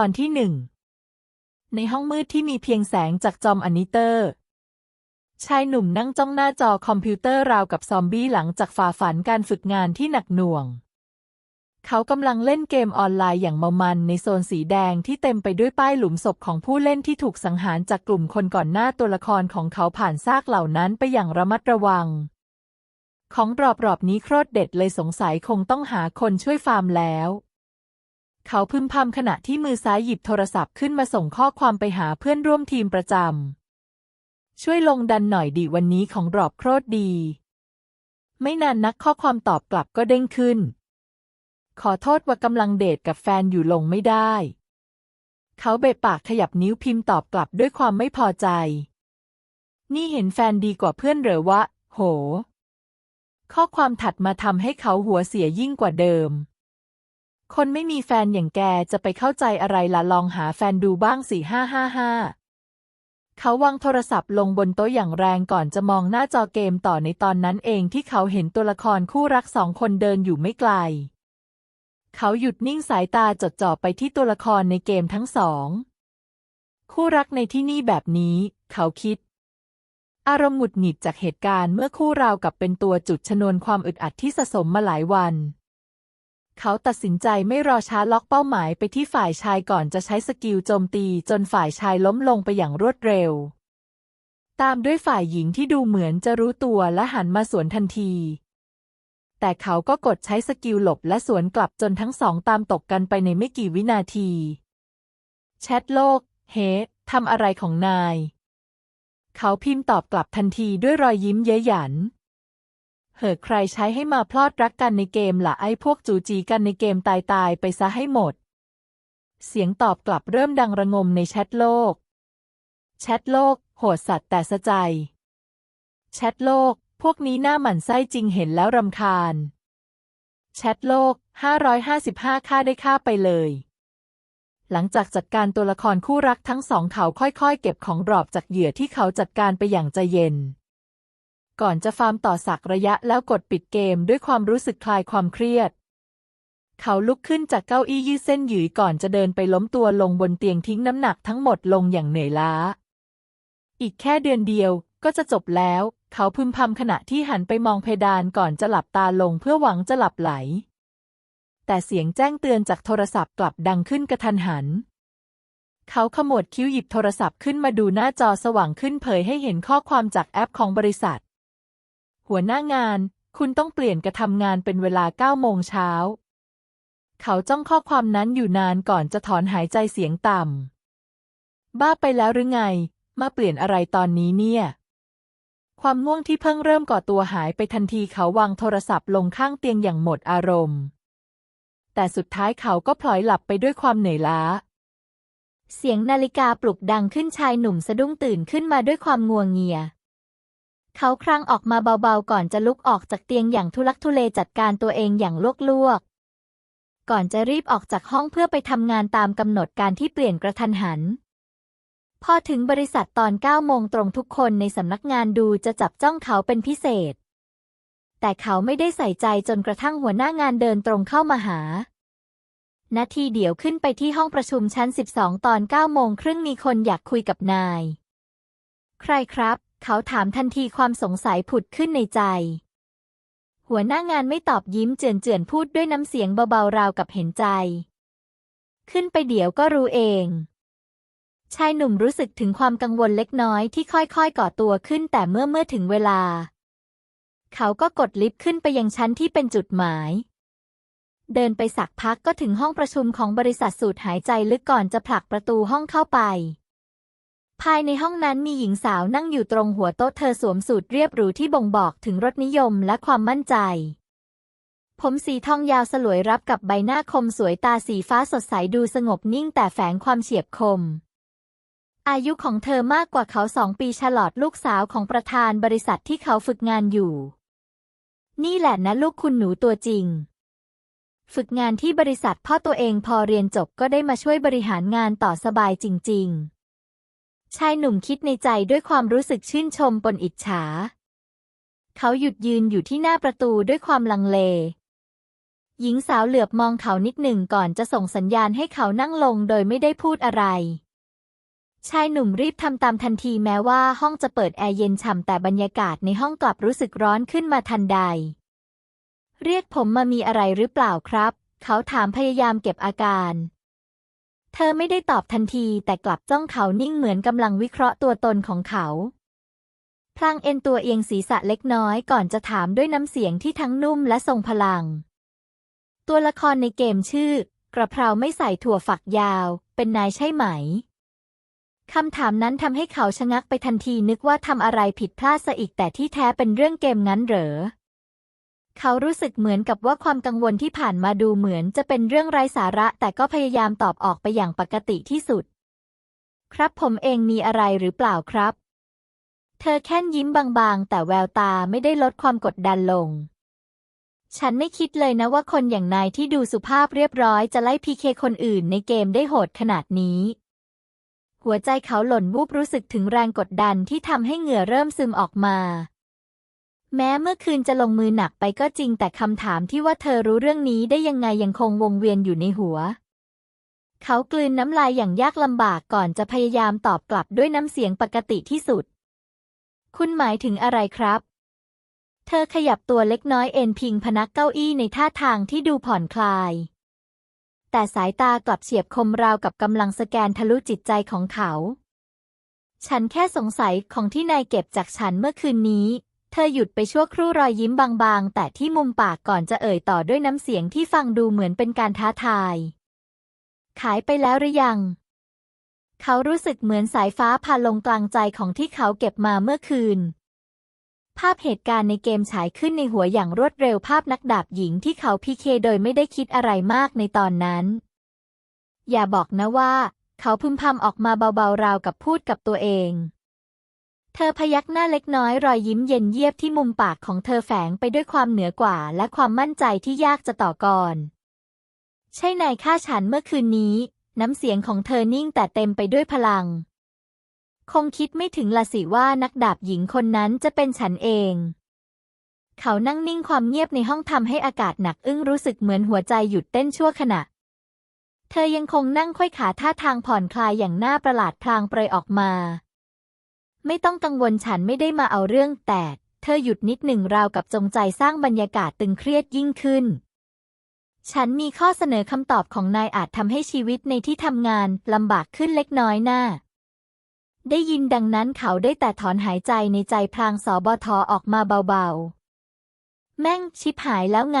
ตอนที่หนึ่ง ในห้องมืดที่มีเพียงแสงจากจอมอนิเตอร์ ชายหนุ่มนั่งจ้องหน้าจอคอมพิวเตอร์ราวกับซอมบี้หลังจากฝ่าฝันการฝึกงานที่หนักหน่วง เขากำลังเล่นเกมออนไลน์อย่างเมามันในโซนสีแดงที่เต็มไปด้วยป้ายหลุมศพของผู้เล่นที่ถูกสังหารจากกลุ่มคนก่อนหน้าตัวละครของเขาผ่านซากเหล่านั้นไปอย่างระมัดระวัง ของรอบรอบๆนี้โคตรเด็ดเลยสงสัยคงต้องหาคนช่วยฟาร์มแล้ว เขาพึมพำขณะที่มือซ้ายหยิบโทรศัพท์ขึ้นมาส่งข้อความไปหาเพื่อนร่วมทีมประจำ ช่วยลงดันหน่อยดีวันนี้ของรอบโคตรดี ไม่นานนักข้อความตอบกลับก็เด้งขึ้น ขอโทษว่ากำลังเดทกับแฟนอยู่ลงไม่ได้ เขาเบะปากขยับนิ้วพิมพ์ตอบกลับด้วยความไม่พอใจ นี่เห็นแฟนดีกว่าเพื่อนเหรอวะ โห ข้อความถัดมาทำให้เขาหัวเสียยิ่งกว่าเดิม คนไม่มีแฟนอย่างแกจะไปเข้าใจอะไรละลองหาแฟนดูบ้างสี่ห้าห้าห้าเขาวางโทรศัพท์ลงบนโต๊ะอย่างแรงก่อนจะมองหน้าจอเกมต่อในตอนนั้นเองที่เขาเห็นตัวละครคู่รักสองคนเดินอยู่ไม่ไกล เขาหยุดนิ่งสายตาจดจ่อไปที่ตัวละครในเกมทั้งสอง คู่รักในที่นี่แบบนี้ เขาคิด อารมณ์หงุดหงิดจากเหตุการณ์เมื่อคู่ราวกับเป็นตัวจุดชนวนความอึดอัดที่สะสมมาหลายวัน เขาตัดสินใจไม่รอช้าล็อกเป้าหมายไปที่ฝ่ายชายก่อนจะใช้สกิลโจมตีจนฝ่ายชายล้มลงไปอย่างรวดเร็ว ตามด้วยฝ่ายหญิงที่ดูเหมือนจะรู้ตัวและหันมาสวนทันที แต่เขาก็กดใช้สกิลหลบและสวนกลับจนทั้งสองตามตกกันไปในไม่กี่วินาที แชทโลก เฮ้ทำอะไรของนาย เขาพิมพ์ตอบกลับทันทีด้วยรอยยิ้มเย้ยหยัน เหอะใครใช้ให้มาพลอดรักกันในเกมล่ะไอ้พวกจูจีกันในเกมตายตายไปซะให้หมด เสียงตอบกลับเริ่มดังระงมในแชทโลก แชทโลก โหดสัตว์แต่สะใจ แชทโลก พวกนี้หน้าหมันไส้จริงเห็นแล้วรำคาญ แชทโลก 555 ค่าได้ค่าไปเลยหลังจากจัดการตัวละครคู่รักทั้งสองเขาค่อยๆ เก็บของดรอปจากเหยื่อที่เขาจัดการไปอย่างใจเย็น ก่อนจะฟาร์มต่อสักระยะแล้วกดปิดเกมด้วยความรู้สึกคลายความเครียด เขาลุกขึ้นจากเก้าอี้ยืดเส้นหยืยก่อนจะเดินไปล้มตัวลงบนเตียงทิ้งน้ำหนักทั้งหมดลงอย่างเหนื่อยล้า อีกแค่เดือนเดียวก็จะจบแล้ว เขาพึมพำขณะที่หันไปมองเพดานก่อนจะหลับตาลงเพื่อหวังจะหลับไหล แต่เสียงแจ้งเตือนจากโทรศัพท์กลับดังขึ้นกระทันหันเขาขมวดคิ้วหยิบโทรศัพท์ขึ้นมาดูหน้าจอสว่างขึ้นเผยให้เห็นข้อความจากแอปของบริษัท หัวหน้างาน คุณต้องเปลี่ยนกระทำงานเป็นเวลาเก้าโมงเช้า เขาจ้องข้อความนั้นอยู่นานก่อนจะถอนหายใจเสียงต่ำ บ้าไปแล้วหรือไง มาเปลี่ยนอะไรตอนนี้เนี่ย ความง่วงที่เพิ่งเริ่มก่อตัวหายไปทันทีเขาวางโทรศัพท์ลงข้างเตียงอย่างหมดอารมณ์ แต่สุดท้ายเขาก็พลอยหลับไปด้วยความเหนื่อยล้าเสียงนาฬิกาปลุกดังขึ้นชายหนุ่มสะดุ้งตื่นขึ้นมาด้วยความงัวงเงีย เขาครั้งออกมาเบาๆ ก่อนจะลุกออกจากเตียงอย่างทุลักทุเลจัดการตัวเองอย่างลวกๆ ก่อนจะรีบออกจากห้องเพื่อไปทำงานตามกำหนดการที่เปลี่ยนกระทันหัน พอถึงบริษัทตอน9โมงตรงทุกคนในสำนักงานดูจะจับจ้องเขาเป็นพิเศษ แต่เขาไม่ได้ใส่ใจจนกระทั่งหัวหน้างานเดินตรงเข้ามาหา นาทีเดียวขึ้นไปที่ห้องประชุมชั้น 12 ตอน9โมงครึ่งมีคนอยากคุยกับนาย ใครครับ เขาถามทันทีความสงสัยผุดขึ้นในใจ หัวหน้างานไม่ตอบยิ้มเจือนๆพูดด้วยน้ำเสียงเบาๆราวกับเห็นใจ ขึ้นไปเดี๋ยวก็รู้เอง ชายหนุ่มรู้สึกถึงความกังวลเล็กน้อยที่ค่อยๆก่อตัวขึ้นแต่เมื่อเมื่อถึงเวลา เขาก็กดลิฟต์ขึ้นไปยังชั้นที่เป็นจุดหมายเดินไปสักพักก็ถึงห้องประชุมของบริษัทสูดหายใจลึกก่อนจะผลักประตูห้องเข้าไป ภายในห้องนั้นมีหญิงสาวนั่งอยู่ตรงหัวโต๊ะเธอสวมสูทเรียบหรูที่บ่งบอกถึงรสนิยมและความมั่นใจ ผมสีทองยาวสลวยรับกับใบหน้าคมสวยตาสีฟ้าสดใสดูสงบนิ่งแต่แฝงความเฉียบคม อายุของเธอมากกว่าเขาสองปีฉลอดลูกสาวของประธานบริษัทที่เขาฝึกงานอยู่ นี่แหละนะลูกคุณหนูตัวจริง ฝึกงานที่บริษัทพ่อตัวเองพอเรียนจบก็ได้มาช่วยบริหารงานต่อสบายจริง ๆ ชายหนุ่มคิดในใจด้วยความรู้สึกชื่นชมปนอิจฉา เขาหยุดยืนอยู่ที่หน้าประตูด้วยความลังเล หญิงสาวเหลือบมองเขานิดหนึ่งก่อนจะส่งสัญญาณให้เขานั่งลงโดยไม่ได้พูดอะไร ชายหนุ่มรีบทำตามทันทีแม้ว่าห้องจะเปิดแอร์เย็นฉ่ำแต่บรรยากาศในห้องกลับรู้สึกร้อนขึ้นมาทันใด เรียกผมมามีอะไรหรือเปล่าครับ เขาถามพยายามเก็บอาการ เธอไม่ได้ตอบทันทีแต่กลับจ้องเขานิ่งเหมือนกำลังวิเคราะห์ตัวตนของเขา พลางเอ็นตัวเอียงศีรษะเล็กน้อยก่อนจะถามด้วยน้ำเสียงที่ทั้งนุ่มและทรงพลัง ตัวละครในเกมชื่อ กระเพราไม่ใส่ถั่วฝักยาว เป็นนายใช่ไหมคำถามนั้นทำให้เขาชะงักไปทันทีนึกว่าทำอะไรผิดพลาดซะอีกแต่ที่แท้เป็นเรื่องเกมงั้นเหรอ เขารู้สึกเหมือนกับว่าความกังวลที่ผ่านมาดูเหมือนจะเป็นเรื่องไร้สาระ แต่ก็พยายามตอบออกไปอย่างปกติที่สุด ครับผมเองมีอะไรหรือเปล่าครับ เธอแค่ยิ้มบางๆ แต่แววตาไม่ได้ลดความกดดันลง ฉันไม่คิดเลยนะว่าคนอย่างนายที่ดูสุภาพเรียบร้อยจะไล่พีเคคนอื่นในเกมได้โหดขนาดนี้ หัวใจเขาหล่นวูบรู้สึกถึงแรงกดดันที่ทำให้เหงื่อเริ่มซึมออกมา แม้เมื่อคืนจะลงมือหนักไปก็จริงแต่คำถามที่ว่าเธอรู้เรื่องนี้ได้ยังไงยังคงวงเวียนอยู่ในหัว เขากลืนน้ำลายอย่างยากลำบากก่อนจะพยายามตอบกลับด้วยน้ำเสียงปกติที่สุด คุณหมายถึงอะไรครับ เธอขยับตัวเล็กน้อยเอ็นพิงพนักเก้าอี้ในท่าทางที่ดูผ่อนคลาย แต่สายตากลับเฉียบคมราวกับกำลังสแกนทะลุจิตใจของเขา ฉันแค่สงสัยของที่นายเก็บจากฉันเมื่อคืนนี้ เธอหยุดไปชั่วครู่รอยยิ้มบางๆ แต่ที่มุมปากก่อนจะเอ่ยต่อด้วยน้ำเสียงที่ฟังดูเหมือนเป็นการท้าทาย ขายไปแล้วหรือยัง เขารู้สึกเหมือนสายฟ้าผ่าลงกลางใจของที่เขาเก็บมาเมื่อคืน ภาพเหตุการณ์ในเกมฉายขึ้นในหัวอย่างรวดเร็วภาพนักดาบหญิงที่เขาพีเคโดยไม่ได้คิดอะไรมากในตอนนั้น อย่าบอกนะว่า เขาพึมพำออกมาเบาๆราวกับพูดกับตัวเอง เธอพยักหน้าเล็กน้อยรอยยิ้มเย็นเยียบที่มุมปากของเธอแฝงไปด้วยความเหนือกว่า และความมั่นใจที่ยากจะต่อกรใช่นายฆ่าฉันเมื่อคืนนี้ น้ำเสียงของเธอนิ่งแต่เต็มไปด้วยพลัง คงคิดไม่ถึงละสิว่านักดาบหญิงคนนั้นจะเป็นฉันเอง เขานั่งนิ่งความเงียบในห้องทำให้อากาศหนักอึ้งรู้สึกเหมือนหัวใจหยุดเต้นชั่วขณะเธอยังคงนั่งค่อยขาท่าทางผ่อนคลายอย่างน่าประหลาดพลางเปรยออกมา ไม่ต้องกังวลฉันไม่ได้มาเอาเรื่องแต่เธอหยุดนิดหนึ่งราวกับจงใจสร้างบรรยากาศตึงเครียดยิ่งขึ้น ฉันมีข้อเสนอคำตอบของนายอาจทำให้ชีวิตในที่ทำงานลำบากขึ้นเล็กน้อยหน้าได้ยินดังนั้นเขาได้แต่ถอนหายใจในใจพลางสอบทอออกมาเบาๆ แม่งชิบหายแล้วไง